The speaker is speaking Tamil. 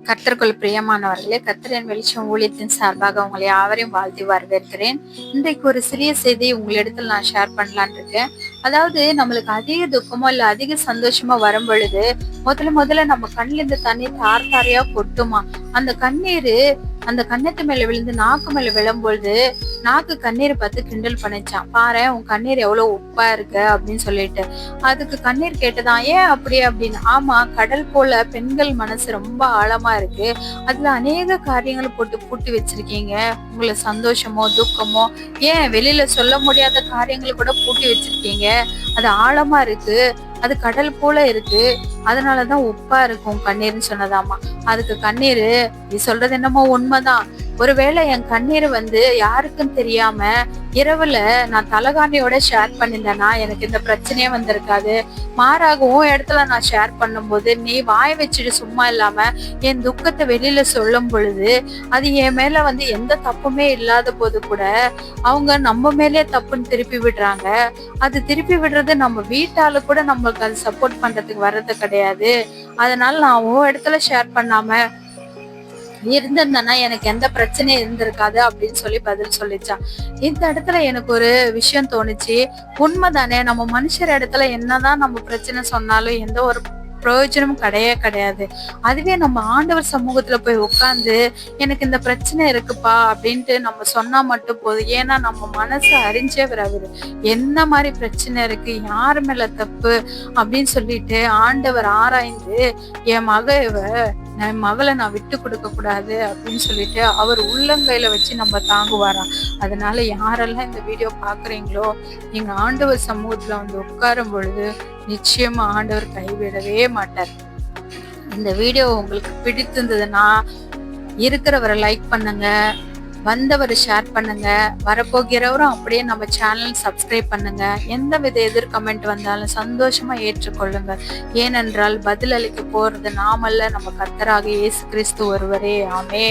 கத்தர்கள் பிரியமானவர்களே கர்த்தரின் வெளிச்சம் ஊழியத்தின் சார்பாக உங்களை யாவரையும் வாழ்த்தி வரவேற்கிறேன். இன்றைக்கு ஒரு சிறிய செய்தியை உங்களிடத்தில் நான் ஷேர் பண்ணலான்னு இருக்கேன். அதாவது நம்மளுக்கு அதிக துக்கமோ இல்ல அதிக சந்தோஷமோ வரும் பொழுது முதல்ல முதல்ல நம்ம கண்ணுல இந்த தண்ணீர் தார் தாரையா கொட்டுமா? அந்த கண்ணீர் அந்த கண்ணத்து மேல விழுந்து நாக்கு மேல விழும்பொழுது நாக்கு கண்ணீர் பார்த்து கிண்டல் பண்ணிச்சான். பாரு உன் கண்ணீர் எவ்வளவு உப்பா இருக்கு? அப்படின்னு சொல்லிட்டு. அதுக்கு கண்ணீர் கேட்டதான் ஏன் அப்படி? அப்படின்னு. ஆமா கடல் போல பெண்கள் மனசு ரொம்ப ஆழமா இருக்கு. அதுல அநேக காரியங்களை போட்டு பூட்டி வச்சிருக்கீங்க. உங்களை சந்தோஷமோ துக்கமோ ஏன் வெளியில சொல்ல முடியாத காரியங்களை கூட பூட்டி வச்சிருக்கீங்க. அது ஆழமா இருக்கு. அது கடல் போல இருக்கு. அதனாலதான் உப்பா இருக்கும் கண்ணீர்னு சொன்னதாமா அதுக்கு கண்ணீர் நீ சொல்றது என்னமோ உண்மைதான். ஒருவேளை என் கண்ணீர் வந்து யாருக்கும் தெரியாம இரவுல நான் தலகாண்டியோட ஷேர் பண்ணியிருந்தேன்னா எனக்கு இந்த பிரச்சனையே வந்திருக்காது. மாறாகவும் இடத்துல நான் ஷேர் பண்ணும்போது நீ வாய வச்சுட்டு சும்மா இல்லாம என் துக்கத்தை வெளியில சொல்லும் பொழுது அது என் மேல வந்து எந்த தப்புமே இல்லாத போது கூட அவங்க நம்ம மேலே தப்புன்னு திருப்பி விடுறாங்க. அது திருப்பி விடுறது நம்ம வீட்டால கூட நம்மளுக்கு அது சப்போர்ட் பண்றதுக்கு வர்றது கிடையாது. அதனால நான் உன் இடத்துல ஷேர் பண்ணாம இருந்திருந்தேன்னா எனக்கு எந்த பிரச்சனையும் இருந்திருக்காது அப்படின்னு சொல்லி பதில் சொல்லிச்சான் இந்த இடத்துல எனக்கு ஒரு விஷயம் தோணுச்சு. உண்மைதானே? நம்ம மனுஷர் இடத்துல என்னதான் நம்ம பிரச்சனை சொன்னாலும் எந்த ஒரு பிரயோஜனம் கிடையவே கிடையாது. அதுவே நம்ம ஆண்டவர் சமூகத்துல போய் உட்காந்து எனக்கு இந்த பிரச்சனை இருக்குப்பா அப்படின்ட்டு நம்ம சொன்னா மட்டும் போதும். ஏன்னா நம்ம மனசு அறிஞ்சே வராது என்ன மாதிரி பிரச்சனை இருக்கு? யாரு மேல தப்பு? அப்படின்னு சொல்லிட்டு ஆண்டவர் ஆராய்ந்து என் மக இவ என் மகளை நான் விட்டு கொடுக்க கூடாது அப்படின்னு சொல்லிட்டு அவர் உள்ளங்கையில வச்சு நம்ம தாங்குவாராம் அதனால யாரெல்லாம் இந்த வீடியோ பாக்குறீங்களோ நீங்க ஆண்டவர் சமூகத்துல வந்து உட்காரும் பொழுது நிச்சயமா ஆண்டவர் கைவிடவே மாட்டார். இந்த வீடியோ உங்களுக்கு பிடித்திருந்ததுன்னா இருக்கிறவரை லைக் பண்ணுங்க. வந்தவரை ஷேர் பண்ணுங்க. வரப்போகிறவரும் அப்படியே நம்ம சேனல் சப்ஸ்கிரைப் பண்ணுங்க. எந்த வித எதிர் கமெண்ட் வந்தாலும் சந்தோஷமா ஏற்றுக்கொள்ளுங்க. ஏனென்றால் பதிலளிக்க போறது நாமல்ல நம்ம கர்த்தராக இயேசு கிறிஸ்து ஒருவரே. ஆமே